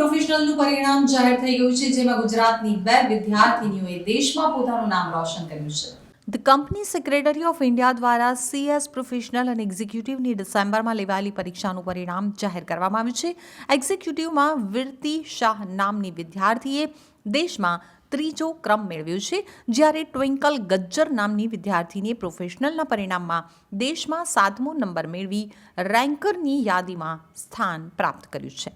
પ્રોફેશનલનું પરિણામ જાહેર થઈ ગયું છે, જેમાં ગુજરાતની બે વિદ્યાર્થીનીઓએ દેશમાં પોતાનું નામ રોશન કર્યું છે. The company secretary of India દ્વારા સીએસ પ્રોફેશનલ અને એક્ઝિક્યુટિવની ડિસેમ્બરમાં લેવાયેલી પરીક્ષાનું પરિણામ જાહેર કરવામાં આવ્યું છે. એક્ઝિક્યુટિવમાં વિરતી શાહ નામની વિદ્યાર્થીએ દેશમાં ત્રીજો ક્રમ મેળવ્યો છે, જ્યારે ટ્વિંકલ ગજ્જર નામની વિદ્યાર્થીને પ્રોફેશનલના પરિણામમાં દેશમાં સાતમો નંબર મેળવી રેન્કરની યાદીમાં સ્થાન પ્રાપ્ત કર્યું છે.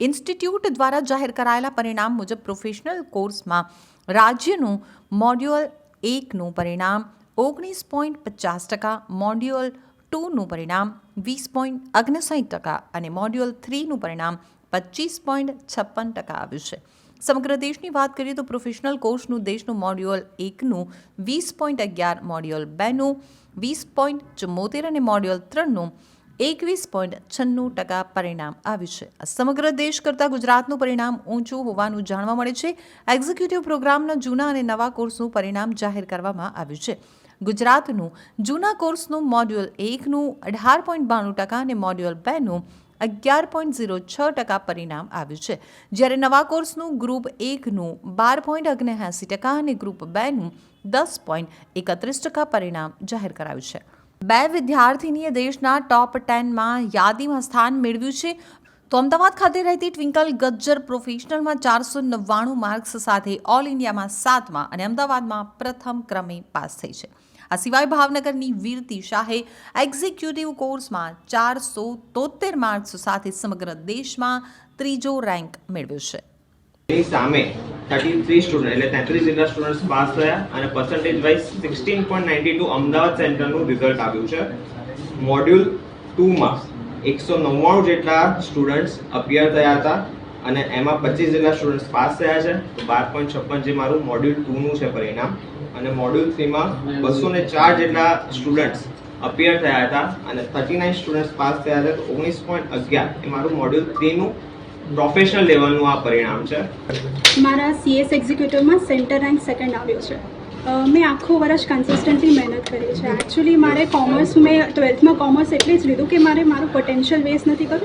ઇન્સ્ટિટ્યૂટ દ્વારા જાહેર કરાયેલા પરિણામ મુજબ પ્રોફેશનલ કોર્સમાં રાજ્યનું મોડ્યુલ એકનું પરિણામ, ઓગણીસ પોઈન્ટ પચાસ ટકા, મોડ્યુલ ટુનું પરિણામ, વીસ પોઈન્ટ અગ્નસાઠ ટકા અને મોડ્યુલ થ્રીનું પરિણામ પચીસ પોઈન્ટ છપ્પન ટકા આવ્યું છે. સમગ્ર દેશની વાત કરીએ તો પ્રોફેશનલ કોર્સનું દેશનું મોડ્યુલ એકનું, વીસ પોઈન્ટ અગિયાર, મોડ્યુલ બેનું, વીસ પોઈન્ટ ચુમ્મોતેર અને મોડ્યુલ ત્રણનું એકવીસ પોઈન્ટ છન્નું ટકા પરિણામ આવ્યું છે. આ સમગ્ર દેશ કરતાં ગુજરાતનું પરિણામ ઊંચું હોવાનું જાણવા મળે છે. એક્ઝિક્યુટિવ પ્રોગ્રામના જૂના અને નવા કોર્સનું પરિણામ જાહેર કરવામાં આવ્યું છે. ગુજરાતનું જૂના કોર્સનું મોડ્યુલ એકનું અઢાર પોઈન્ટ બાણું ટકા અને મોડ્યુલ બેનું અગિયાર પોઈન્ટ ઝીરો છ ટકા પરિણામ આવ્યું છે. જ્યારે નવા કોર્સનું ગ્રુપ એકનું બાર પોઈન્ટ ઓગણએંસી ટકા અને ગ્રુપ બેનું દસ પોઈન્ટ એકત્રીસ ટકા પરિણામ જાહેર કરાયું છે. બે વિદ્યાર્થીનીએ દેશના ટોપ ટેનમાં યાદીમાં સ્થાન મેળવ્યું છે. તો અમદાવાદ ખાતે રહેતી ટ્વિંકલ ગજ્જર પ્રોફેશનલમાં ચારસો નવ્વાણું માર્ક્સ સાથે ઓલ ઇન્ડિયામાં સાતમાં અને અમદાવાદમાં પ્રથમ ક્રમે પાસ થઈ છે. આ સિવાય ભાવનગરની વીરતી શાહે એક્ઝિક્યુટિવ કોર્સમાં ચારસો તોતેર માર્ક્સ સાથે સમગ્ર દેશમાં ત્રીજો રેન્ક મેળવ્યો છે. સામે થર્ટી થ્રી સ્ટુડન્ટ એટલે તેત્રીસ જેટલા સ્ટુડન્ટ્સ પાસ થયા અને percentage wise sixteen point ninety two Ahmedabad સેન્ટરનું રિઝલ્ટ આવ્યું છે. મોડ્યુલ ટુમાં એકસો નવ્વાણું જેટલા સ્ટુડન્ટ્સ અપિયર થયા હતા અને એમાં પચીસ જેટલા સ્ટુડન્ટ્સ પાસ થયા છે. તો બાર પોઈન્ટ છપ્પન જે મારું મોડ્યુલ ટુનું છે પરિણામ. અને મોડ્યુલ થ્રીમાં બસો ને ચાર જેટલા સ્ટુડન્ટ્સ અપિયર થયા હતા અને થર્ટી નાઇન સ્ટુડન્ટ્સ પાસ થયા હતા. તો ઓગણીસ પોઈન્ટ અગિયાર એ મારું મોડ્યુલ થ્રીનું પ્રોફેશનલ લેવલનું આ પરિણામ છે? મારા સીએસ એક્ઝિક્યુટિવમાં સેન્ટર રેન્ક સેકન્ડ આવ્યો છે. મેં આખું વર્ષ કન્સિસ્ટન્ટલી મહેનત કરી છે. એકચ્યુઅલી મારે કોમર્સ મેં ટ્વેલ્થમાં કોમર્સ એટલે જ લીધું કે મારે મારું પોટેન્શિયલ વેસ્ટ નથી કરવું.